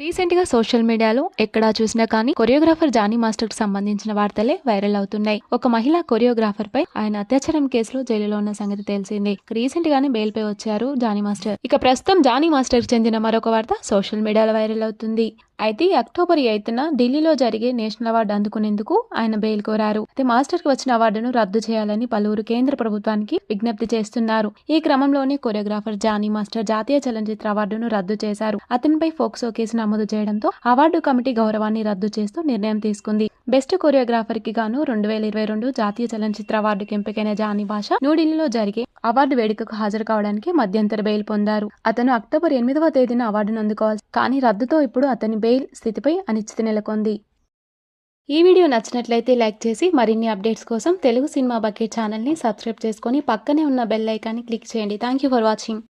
రీసెంట్గా సోషల్ మీడియాలో ఎక్కడా చూసినా కానీ కొరియోగ్రాఫర్ జానీ మాస్టర్కి సంబంధించిన వార్తలే వైరల్ అవుతున్నాయి. ఒక మహిళా కొరియోగ్రాఫర్ పై ఆయన అత్యాచారం కేసులో జైలులో ఉన్న సంగతి తెలిసింది. రీసెంట్ గానే బెయిల్ పై వచ్చారు జానీ మాస్టర్. ఇక ప్రస్తుతం జానీ మాస్టర్కి చెందిన మరొక వార్త సోషల్ మీడియాలో వైరల్ అవుతుంది. అయితే అక్టోబర్ ఎయిత్న ఢిల్లీలో జరిగే నేషనల్ అవార్డు అందుకునేందుకు ఆయన బెయిల్ కోరారు. అయితే మాస్టర్కి వచ్చిన అవార్డును రద్దు చేయాలని పలువురు కేంద్ర ప్రభుత్వానికి విజ్ఞప్తి చేస్తున్నారు. ఈ క్రమంలోనే కొరియోగ్రాఫర్ జానీ మాస్టర్ జాతీయ చలనచిత్ర అవార్డును రద్దు చేశారు. అతనిపై ఫోక్సో కేసు నమోదు చేయడంతో అవార్డు కమిటీ గౌరవాన్ని రద్దు చేస్తూ నిర్ణయం తీసుకుంది. బెస్ట్ కొరియోగ్రాఫర్కి గాను రెండు వేల ఇరవై రెండు జాతీయ చలనచిత్ర అవార్డుకి ఎంపికైన జానీ భాష న్యూఢిల్లీలో జరిగే అవార్డు వేడుకకు హాజరు కావడానికి మధ్యంతర బెయిల్ పొందారు. అతను అక్టోబర్ ఎనిమిదవ తేదీన అవార్డును అందుకోవాలి కానీ రద్దుతో ఇప్పుడు అతని బెయిల్ స్థితిపై అనిశ్చితి నెలకొంది. ఈ వీడియో నచ్చినట్లయితే లైక్ చేసి మరిన్ని అప్డేట్స్ కోసం తెలుగు సినిమా బకెట్ ఛానల్ని సబ్స్క్రైబ్ చేసుకొని పక్కనే ఉన్న బెల్ ఐకాన్ని క్లిక్ చేయండి. Thank you for watching.